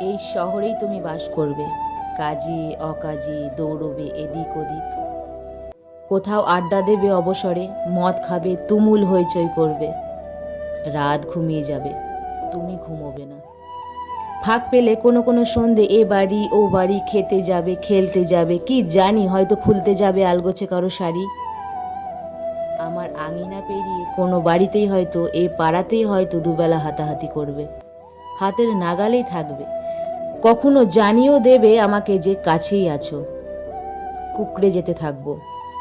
এই শহরেই তুমি বাস করবে। কাজে, অকাজে, দৌড়বে, এদিক ওদিক। কোথাও আড্ডা দেবে অবসরে, মদ খাবে, তুমুল হইচই করবে। রাত ঘুমিয়ে যাবে, তুমি ঘুমোবে না। ফাঁক পেলে কোনো কোনো সন্ধে এ বাড়ি, ও বাড়ি খেতে যাবে, খেলতে যাবে, কি জানি, হয়তো খুলতে যাবে আলগোছে কারও শাড়ি। আমার আঙিনা পেরিয়ে কোনো বাড়িতেই হয়তো, এ পাড়াতেই হয়তো দুবেলা হাতাহাতি করবে। হাতের নাগালেই থাকবে। কখনো জানিয়েও দেবে আমাকে যে কাছেই আছো। কুকড়ে যেতে থাকব,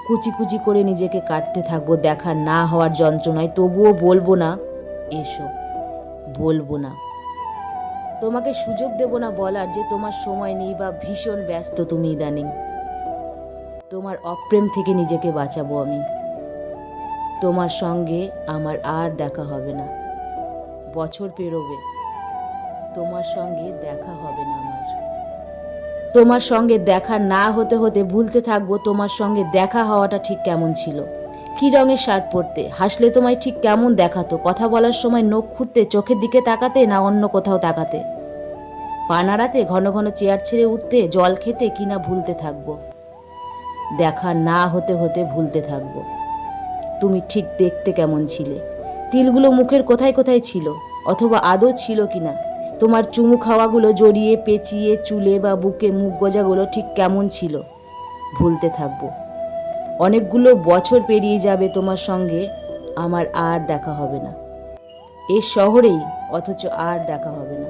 কুচি কুচি করে নিজেকে কাটতে থাকব, দেখা না হওয়ার যন্ত্রণায়। তবুও বলব না, এসো, বলব না। তোমাকে সুযোগ দেব না বলার যে তোমার সময় নেই বা ভীষণ ব্যস্ত তুমি ইদানিং। তোমার অপ্রেম থেকে নিজেকে বাঁচাবো আমি। তোমার সঙ্গে আমার আর দেখা হবে না। বছর পেরোবে। তোমার সঙ্গে দেখা হবে না আমার। তোমার সঙ্গে দেখা না হতে হতে ভুলতে থাকব, তোমার সঙ্গে দেখা হওয়াটা ঠিক কেমন ছিল? কি রঙের শার্ট পরতে? হাসলে তোমায় ঠিক কেমন দেখাতো? কথা বলার সময় নখ খুঁড়তে, চোখের দিকে তাকাতে না অন্য কোথাও তাকাতে? পা নাড়াতে ঘন ঘন চেয়ার ছেড়ে উঠতে, জল খেতে কিনা ভুলতে থাকব? দেখা না হতে হতে ভুলতে থাকব। তুমি ঠিক দেখতে কেমন ছিলে? তিলগুলো মুখের কোথায় কোথায় ছিল? অথবা আদৌ ছিল কিনা? তোমার চুমু খাওয়াগুলো জড়িয়ে পেঁচিয়ে চুলে বা বুকে মুখ গোজাগুলো ঠিক কেমন ছিল? ভুলতে থাকব। অনেকগুলো বছর পেরিয়ে যাবে তোমার সঙ্গে, আমার আর দেখা হবে না। এ শহরেই অথচ আর দেখা হবে না।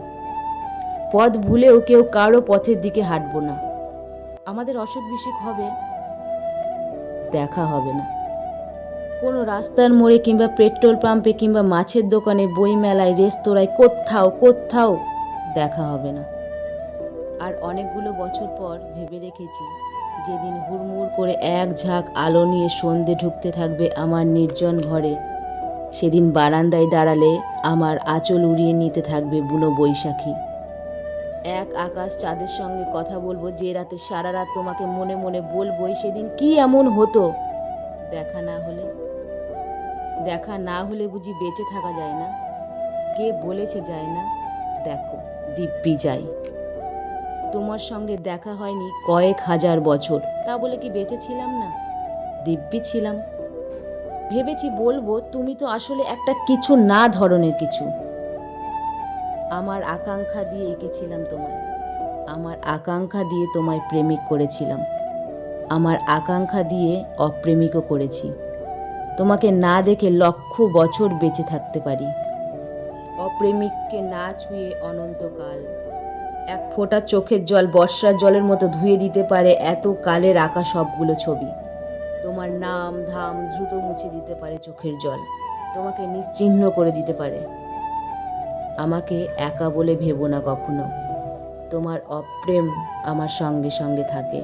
পথ ভুলেও কেউ কারও পথের দিকে হাঁটবো না। আমাদের অসুখ বিসুখ হবে, দেখা হবে না। কোনো রাস্তার মোড়ে কিংবা পেট্রোল পাম্পে কিংবা মাছের দোকানে বই মেলায় রেস্তোরাঁয়, কোথাও কোথাও দেখা হবে না। আর অনেকগুলো বছর পর ভেবে রেখেছি যেদিন হুড়মুড় করে এক ঝাঁক আলো নিয়ে সন্ধে ঢুকতে থাকবে আমার নির্জন ঘরে, সেদিন বারান্দায় দাঁড়ালে আমার আঁচল উড়িয়ে নিতে থাকবে বুনো বৈশাখী। এক আকাশ চাঁদের সঙ্গে কথা বলব যে রাতে সারা রাত তোমাকে মনে মনে বলবোই সেদিন কি এমন হতো, দেখা না হলে দেখা না হলে বুঝি বেঁচে থাকা যায় না। কে বলেছে যায় না? দেখো, দিব্যি যাই। তোমার সঙ্গে দেখা হয়নি কয়েক হাজার বছর। তা বলে কি বেঁচে ছিলাম না? দিব্যি ছিলাম। ভেবেছি বলব, তুমি তো আসলে একটা কিছু না ধরনের কিছু। আমার আকাঙ্ক্ষা দিয়ে এঁকেছিলাম তোমায়। আমার আকাঙ্ক্ষা দিয়ে তোমায় প্রেমিক করেছিলাম। আমার আকাঙ্ক্ষা দিয়ে অপ্রেমিকও করেছি। তোমাকে না দেখে লক্ষ বছর বেঁচে থাকতে পারি। অপ্রেমিককে না ছুঁয়ে অনন্তকাল। এক ফোঁটা চোখের জল বর্ষার জলের মতো ধুয়ে দিতে পারে এত কালের আঁকা সবগুলো ছবি। তোমার নাম ধাম দ্রুত মুছে দিতে পারে চোখের জল। তোমাকে নিশ্চিহ্ন করে দিতে পারে। আমাকে একা বলে ভেবো না কখনো। তোমার অপ্রেম আমার সঙ্গে সঙ্গে থাকে।